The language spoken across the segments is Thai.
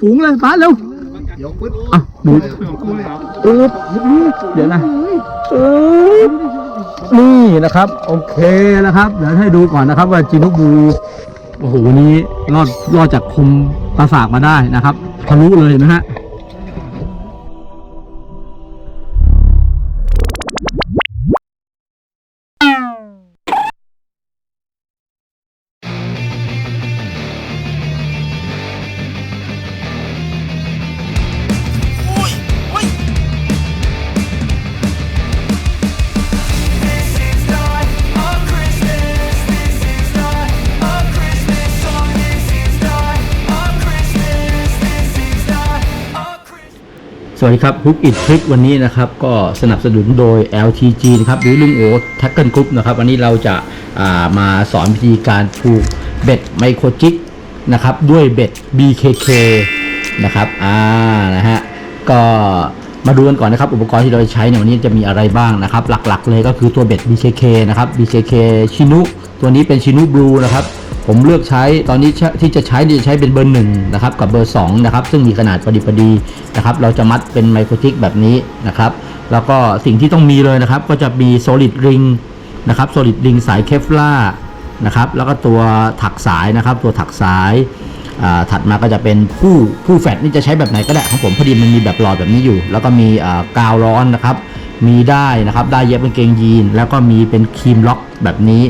ฝูงเลยมาเร็วเดี๋ยวปึ๊ดอะดูกูเลยเหรอเออเดี๋ยวนะเออนี่นะครับ โอเคนะครับ เดี๋ยวให้ดูก่อนนะครับ ว่าจินุบูโอ้โหวันนี้รอดรอดจากคมประสาทมาได้นะครับทะลุเลยนะฮะ สวัสดีครับฮุกอิดทริกวันนี้นะครับก็สนับสนุนโดย LTG นะครับหรือลุงโอแท็กเกิลกรุ๊ปนะครับวันนี้เราจะามาสอนวิธีการผูกเบ็ดไมโครจิกนะครับด้วยเบ็ด BKK นะครับอ่านะฮะก็ มาดูกันก่อนนะครับ อุปกรณ์ที่เราจะใช้ในวันนี้จะมีอะไรบ้างนะครับ หลักๆ เลยก็คือตัวเบ็ด BKK นะครับ BKK ชินุตัวนี้เป็นชินุบลูนะครับผมเลือกใช้ตอนนี้ที่จะใช้จะใช้เป็นเบอร์หนึ่งนะครับกับเบอร์2นะครับซึ่งมีขนาดพอดีพอดีนะครับเราจะมัดเป็นไมโครจิกแบบนี้นะครับแล้วก็สิ่งที่ต้องมีเลยนะครับก็จะมี solid ring นะครับ solid ring สายเคฟล่านะครับแล้วก็ตัวถักสายนะครับตัวถักสาย ถัดมาก็จะเป็นผู้ผู้แฟตนี่จะใช้แบบไหนก็ได้ของผมพอดีมันมีแบบหลอดแบบนี้อยู่ แล้วก็มีกาวร้อนนะครับ มีได้นะครับได้เย็บกางเกงยีน แล้วก็มีเป็นครีมล็อกแบบนี้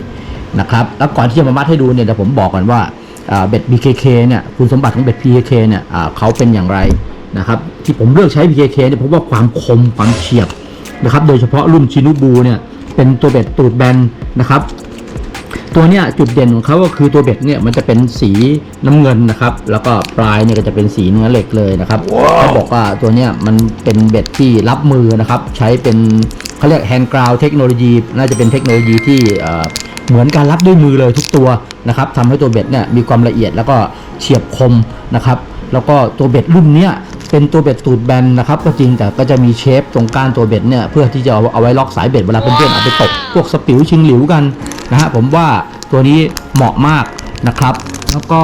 นะครับแล้วก่อนที่จะมามัดให้ดูเนี่ยเดี๋ยวผมบอกก่อนว่าเบ็ด BKK เนี่ยคุณสมบัติของเบ็ด BKK เนี่ยเขาเป็นอย่างไรนะครับที่ผมเลือกใช้ BKK เนี่ยเพราะว่าความคมความเฉียบนะครับโดยเฉพาะรุ่นชินุบูเนี่ยเป็นตัวเบ็ดตูดแบนนะครับ ตัวเนี้ยจุดเด่นของเขาก็คือตัวเบ็ดเนี่ยมันจะเป็นสีน้ำเงินนะครับ แล้วก็ปลายเนี่ยก็จะเป็นสีเนื้อเหล็กเลยนะครับเขาบอกว่าตัวเนี้ยมันเป็นเบ็ดที่รับมือนะครับ ใช้เป็นเขาเรียกแฮนด์กราวเทคโนโลยี น่าจะเป็นเทคโนโลยีที่เอ่อเหมือนการรับด้วยมือเลยทุกตัวนะครับทำให้ตัวเบ็ดเนี่ยมีความละเอียดแล้วก็เฉียบคมนะครับ แล้วก็ตัวเบ็ดรุ่นเนี้ยเป็นตัวเบ็ดตูดแบนนะครับก็จริงแต่ก็จะมีเชฟตรงก้านตัวเบ็ดเนี่ยเพื่อที่จะเอาเอาไว้ล็อกสายเบ็ดเวลาเพื่อนๆเอาไปตกพวกสปิวชิงหลิวกัน นะฮะผมว่าตัวนี้เหมาะมากนะครับ แล้วก็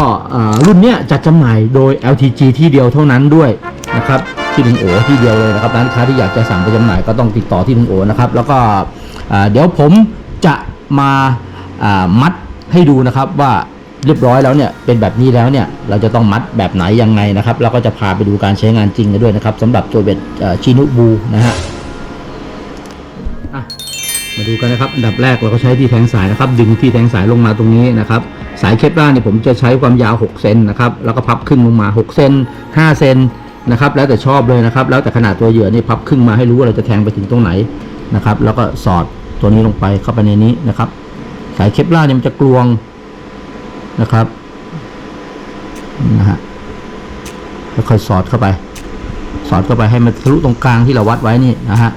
รุ่นเนี้ยจัดจำหน่ายโดย LTG ที่เดียวเท่านั้นด้วยนะครับที่ลุงโอที่เดียวเลยนะครับร้านค้าที่อยากจะสั่งไปจำหน่ายก็ต้องติดต่อที่ลุงโอนะครับ แล้วก็เดี๋ยวผมจะมาามัดให้ดูนะครับว่าเรียบร้อยแล้วเนี่ยเป็นแบบนี้แล้วเนี่ยเราจะต้องมัดแบบไหนยังไงนะครับ เราก็จะพาไปดูการใช้งานจริงกันด้วยนะครับสำหรับตัวเบ็ดชินุบูนะฮะ มาดูกันนะครับ อันดับแรกเราก็ใช้ที่แทงสายนะครับ ดึงที่แทงสายลงมาตรงนี้นะครับ สายเคปล่าเนี่ยผมจะใช้ความยาว 6 เซนนะครับ แล้วก็พับครึ่งลงมา 6 เซน5 เซนนะครับ แล้วแต่ชอบเลยนะครับ แล้วแต่ขนาดตัวเหยื่อนี่พับครึ่งมาให้รู้ว่าเราจะแทงไปถึงตรงไหนนะครับ แล้วก็สอดตัวนี้ลงไปเข้าไปในนี้นะครับ สายเคปล่าเนี่ยมันจะกลวงนะครับนะฮะค่อยสอดเข้าไป สอดเข้าไปให้มันทะลุตรงกลางที่เราวัดไว้นี่นะฮะ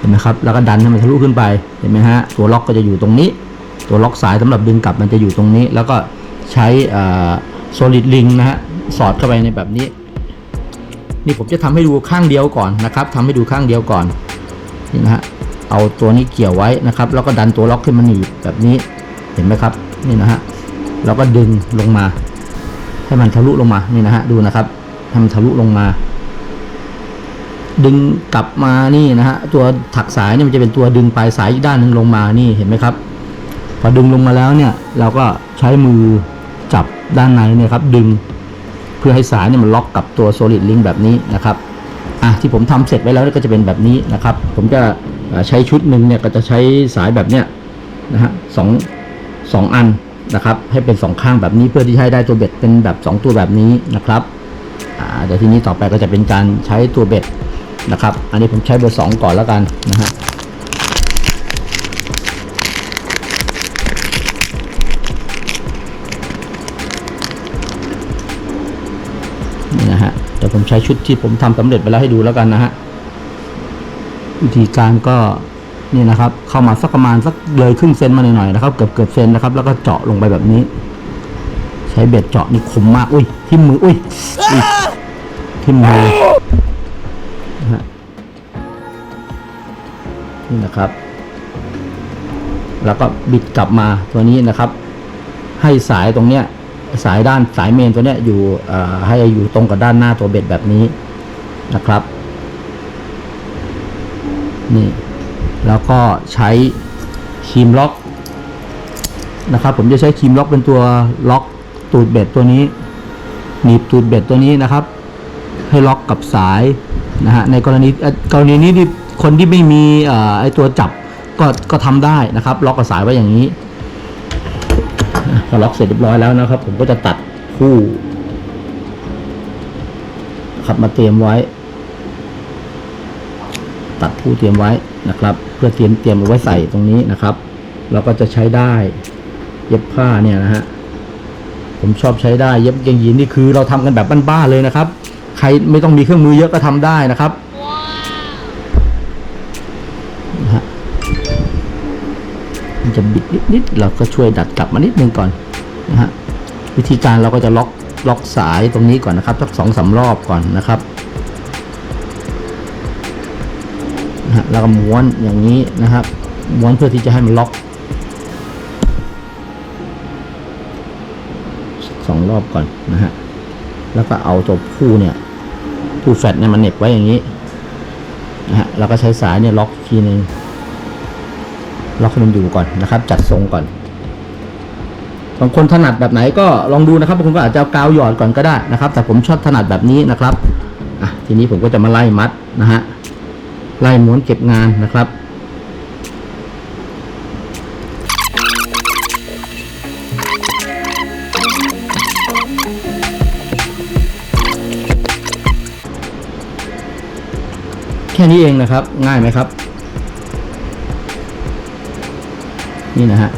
เห็นไหมครับ แล้วก็ดันให้มันทะลุขึ้นไป เห็นไหมฮะ ตัวล็อกก็จะอยู่ตรงนี้ ตัวล็อกสายสำหรับดึงกลับมันจะอยู่ตรงนี้ แล้วก็ใช้โซลิดลิงนะฮะ สอดเข้าไปในแบบนี้ นี่ผมจะทำให้ดูข้างเดียวก่อนนะครับทำให้ดูข้างเดียวก่อน นี่นะฮะ เอาตัวนี้เกี่ยวไว้นะครับ แล้วก็ดันตัวล็อกขึ้นมาหนีบแบบนี้ เห็นไหมครับ นี่นะฮะเราก็ดึงลงมา ให้มันทะลุลงมา นี่นะฮะ ดูนะครับให้มันทะลุลงมา ดึงกลับมานี่นะฮะตัวถักสายเนี่ยมันจะเป็นตัวดึงปลายสายอีกด้านหนึ่งลงมานี่เห็นไหมครับ พอดึงลงมาแล้วเนี่ยเราก็ใช้มือจับด้านในเนี่ยครับ ดึงเพื่อให้สายเนี่ยมันล็อกกับตัว solid link แบบนี้นะครับอะที่ผมทำเสร็จไว้แล้วก็จะเป็นแบบนี้นะครับ ผมจะใช้ชุดหนึ่งเนี่ยก็จะใช้สายแบบเนี้ยนะฮะสองสองอันนะครับ ให้เป็นสองข้างแบบนี้เพื่อที่ให้ได้ตัวเบ็ดเป็นแบบสองตัวแบบนี้นะครับอ่าเดี๋ยวทีนี้ต่อไปก็จะเป็นการใช้ตัวเบ็ด นะครับ อันนี้ผมใช้เบอร์สองก่อนแล้วกันนะฮะนี่นะฮะเดี๋ยวผมใช้ชุดที่ผมทำสำเร็จไปแล้วให้ดูแล้วกันนะฮะวิธีการก็นี่นะครับ เข้ามาสักประมาณสักเลยครึ่งเซนมาหน่อยๆนะครับ เกือบเกือบเซนนะครับ แล้วก็เจาะลงไปแบบนี้ ใช้เบ็ดเจาะนี่คมมาก อุ้ยทิ่มมือ อุ้ยอุ้ยทิ่มมือ นะครับ แล้วก็บิดกลับมาตัวนี้นะครับ ให้สายตรงเนี้ยสายด้านสายเมนตัวเนี้ยอยู่ให้อยู่ตรงกับด้านหน้าตัวเบ็ดแบบนี้นะครับ นี่ แล้วก็ใช้ครีมล็อกนะครับ ผมจะใช้ครีมล็อกเป็นตัวล็อกตูดเบ็ดตัวนี้หนีบตูดเบ็ดตัวนี้นะครับ ให้ล็อกกับสายนะฮะในกรณีกรณีนี้ที่ คนที่ไม่มีอไอตัวจับก็ก็ทำได้นะครับ ล็อกกับสายไว้อย่างนี้พอล็อกเสร็จเรียบร้อยแล้วนะครับ ผมก็จะตัดคู่ครับมาเตรียมไว้ ตัดผู้เตรียมไว้นะครับ เพื่อเตรียมเตรียมเอาไว้ใส่ตรงนี้นะครับ เราก็จะใช้ได้เย็บผ้าเนี่ยนะฮะผมชอบใช้ได้เย็บกางยีนนี่คือเราทำกันแบบบ้านๆเลยนะครับ ใครไม่ต้องมีเครื่องมือเยอะก็ทำได้นะครับ มันจะบิดนิดๆเราก็ช่วยดัดกลับมานิดนึงก่อนนะฮะวิธีการเราก็จะล็อกล็อกสายตรงนี้ก่อนนะครับสักสองสารอบก่อนนะครับนะฮะแล้วก็ม้วนอย่างนี้นะครับ ม้วนเพื่อที่จะให้มันล็อกสองรอบก่อนนะฮะแล้วก็เอาตัวผู้เนี่ยผู้แฟตเนี่ยมันเหน็บไว้อย่างนี้นะฮะแล้วก็ใช้สายเนี่ยล็อกทีหนึง ล็อกให้มันอยู่ก่อนนะครับ จัดทรงก่อนบางคนถนัดแบบไหนก็ลองดูนะครับบางคนก็อาจจะเอากาวหยอดก่อนก็ได้นะครับ แต่ผมชอบถนัดแบบนี้นะครับอะทีนี้ผมก็จะมาไล่มัดนะฮะไล่ม้วนเก็บงานนะครับแค่นี้เองนะครับ ง่ายไหมครับ นี่นะฮะ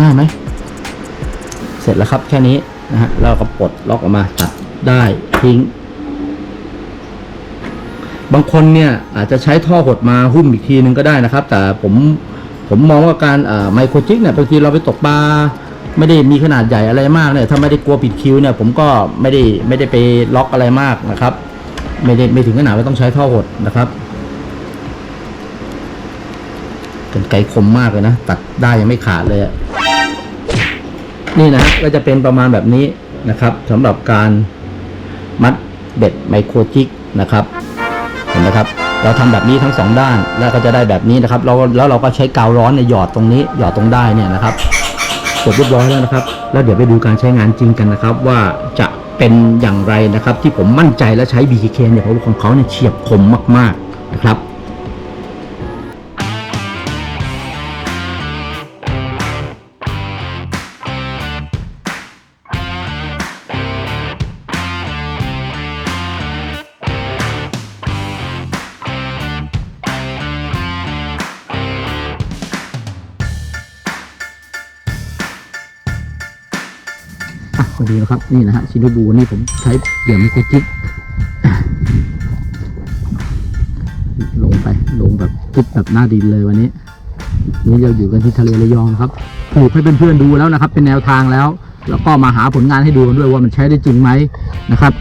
ง่ายไหมเสร็จแล้วครับแค่นี้นะฮะแล้วเราก็ปลดล็อกออกมาตัดได้ทิ้ง บางคนเนี่ยอาจจะใช้ท่อหดมาหุ้มอีกทีนึงก็ได้นะครับ แต่ผมผมมองว่าการไมโครจิกเนี่ยบางทีเราไปตกปลาไม่ได้มีขนาดใหญ่อะไรมากเนี่ยถ้าไม่ได้กลัวผิดคิวเนี่ย ผมก็ไม่ได้ไม่ได้ไปล็อกอะไรมากนะครับ ไม่ได้ไม่ถึงขนาดว่าต้องใช้ท่อหดนะครับเป็ นไกลคมมากเลยนะ ตัดได้ยังไม่ขาดเลยอะนี่นะก็จะเป็นประมาณแบบนี้นะครับสำหรับการมัดเบ็ดไมโครจิกนะครับ เห็นไหมครับ เราทำแบบนี้ทั้งสองด้าน แล้วก็จะได้แบบนี้นะครับเราแล้วเราก็ใช้กาวร้อนในยหยอดตรงนี้หยอดตรงได้เนี่ยนะครับเสร็จเรียบร้อยแล้วนะครับ แล้วเดี๋ยวไปดูการใช้งานจริงกันนะครับ ว่าจะเป็นอย่างไรนะครับ ที่ผมมั่นใจและใช้ BKK เนี่ยเพราะว่าของเขาเนี่ยเฉียบคมมาก ๆนะครับ ดีนะครับ นี่นะฮะชินบูนี่ผมใช้เหลี่ยมไมโครจิกลงไปลงแบบจิกแบบหน้าดินเลยวันนี้ นี่เราอยู่กันที่ทะเลระยองนะครับปลูกให้เพื่อนๆดูแล้วนะครับ เป็นแนวทางแล้ว แล้วก็มาหาผลงานให้ดูกันด้วยว่ามันใช้ได้จริงไหมนะครับ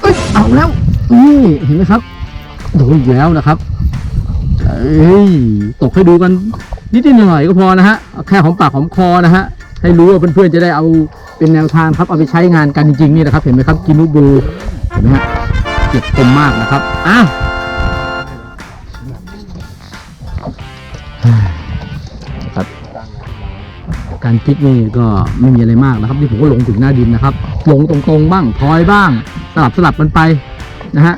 เอ้ยเอาแล้วนี่เห็นไหมครับโดนอีกแล้วนะครับ เอ้ย ตกให้ดูกัน นิดๆหน่อยๆก็พอนะฮะเอาแค่ของปากของคอนะฮะให้รู้ว่าเพื่อนๆจะได้เอาเป็นแนวทางครับเอาไปใช้งานกันจริงๆนี่นะครับ เห็นไหมครับกินูบูเห็นไหมฮะเจ็บคมมากนะครับอ้าวครับการคิดนี่ก็ไม่มีอะไรมากนะครับที่ผมก็ลงถึงหน้าดินนะครับลงตรงๆบ้างทอยบ้าง สลับสลับกันไปนะฮะ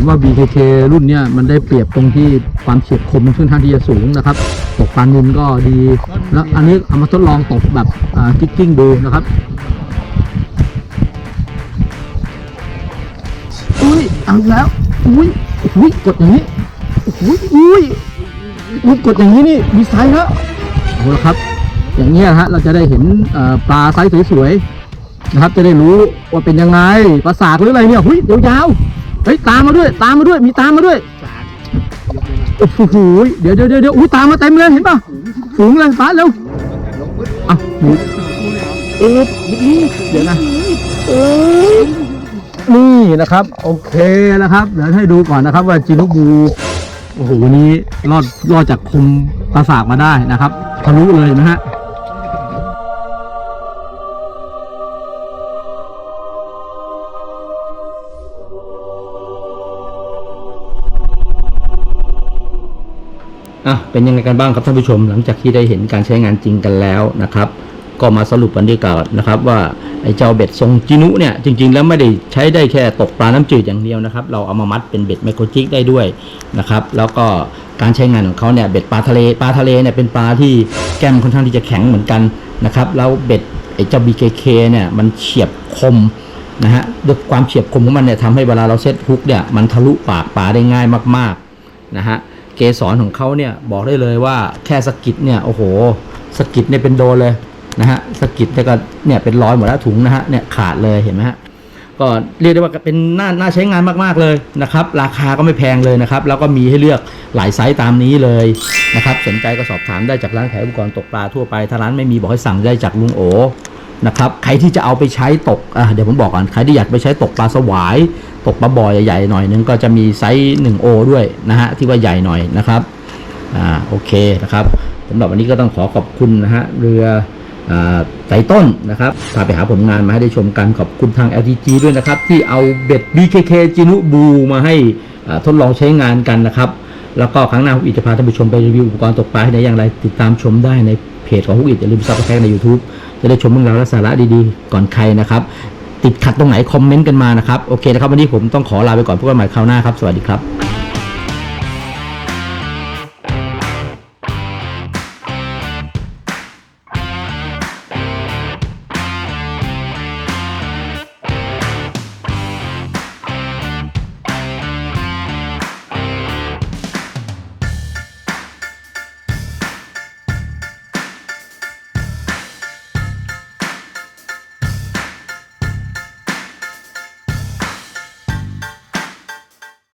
ผมว่า BKK รุ่นเนี้ยมันได้เปรียบตรงที่ความเฉียบคมมันค่อนข้างที่จะสูงนะครับ ตกปลานินก็ดี แล้วอันนี้เอามาทดลองตกแบบกิ๊กกิ้งดูนะครับ อุ้ยเอาแล้ว อุ้ยอุ้ยกดอย่างนี้ อุ้ยอุ้ยอุ้ยกดอย่างนี้นี่มีไซส์แล้วเอาละครับ อย่างเงี้ยฮะเราจะได้เห็นปลาไซส์สวยๆนะครับ จะได้รู้ว่าเป็นยังไงปลาสากหรืออะไรเนี่ยหุ้ยยาว ฮ้ยตามมาด้วย ตามมาด้วยมีตามมาด้วยโอ้โหเดี๋ยวเดี๋ยวเดี๋ยวอุ้ยตามมาเต็มเลยเห็นป่ะฝูงเลยฟ้าเร็วอะหนูเอ๊ะเดี๋ยวนะเอ๊ะนี่นะครับ โอเคนะครับ เดี๋ยวให้ดูก่อนนะครับ ว่าจินุบูโอ้โหวันนี้รอดรอดจากคมปราสาทมาได้นะครับทะลุเลยนะฮะ อะเป็นยังไงกันบ้างครับท่านผู้ชม หลังจากที่ได้เห็นการใช้งานจริงกันแล้วนะครับ ก็มาสรุปกันดีกว่านะครับว่าไอ้เจ้าเบ็ดทรงจินุเนี่ยจริง ๆ แล้วไม่ได้ใช้ได้แค่ตกปลาน้ำจืดอย่างเดียวนะครับ เราเอามามัดเป็นเบ็ดไมโครจิกได้ด้วยนะครับ แล้วก็การใช้งานของเขาเนี่ยเบ็ดปลาทะเลปลาทะเลเนี่ยเป็นปลาที่แก้มค่อนข้างที่จะแข็งเหมือนกันนะครับแล้วเบ็ดไอ้เจ้า BKK เนี่ยมันเฉียบคมนะฮะด้วยความเฉียบคมของมันเนี่ยทำให้เวลาเราเซตฮุกเนี่ยมันทะลุปากปลาได้ง่ายมากๆนะฮะ เกสรของเขาเนี่ยบอกได้เลยว่าแค่สกิดเนี่ยโอ้โหสกิดเนี่ยเป็นโดนเลยนะฮะสกิดแต่ก็เนี่ยเป็นร้อยหมดแล้วถุงนะฮะเนี่ยขาดเลยเห็นไหมฮะก็เรียกได้ว่าเป็นน่าน่าใช้งานมากๆเลยนะครับ ราคาก็ไม่แพงเลยนะครับ แล้วก็มีให้เลือกหลายไซส์ตามนี้เลยนะครับ สนใจก็สอบถามได้จากร้านขายอุปกรณ์ตกปลาทั่วไปถ้าร้านไม่มีบอกให้สั่งได้จากลุงโอนะครับใครที่จะเอาไปใช้ตกอะเดี๋ยวผมบอกก่อนใครที่อยากไปใช้ตกปลาสวาย ตกปลาบอยใหญ่ๆหน่อยนึงก็จะมีไซส์1โอด้วยนะฮะที่ว่าใหญ่หน่อยนะครับอ่าโอเคนะครับสำหรับวันนี้ก็ต้องขอขอบคุณนะฮะเรืออ่าไต่ต้นนะครับพาไปหาผลงานมาให้ได้ชมกันขอบคุณทาง LTG ด้วยนะครับ ที่เอาเบ็ด BKK จินุบูมาให้อ่าทดลองใช้งานกันนะครับ แล้วก็ครั้งหน้าผมอีกจะพาท่านผู้ชมไปรีวิวอุปกรณ์ตกปลาให้ได้อย่างไร ติดตามชมได้ในเพจของฮุกอิดอย่าลืมซับสไครต์ใน YouTube จะได้ชมเรื่องราวและสาระดีๆ ก่อนใครนะครับ ติดขัดตรงไหนคอมเมนต์กันมานะครับ โอเคนะครับ วันนี้ผมต้องขอลาไปก่อนพบกันใหม่คราวหน้าครับ สวัสดีครับ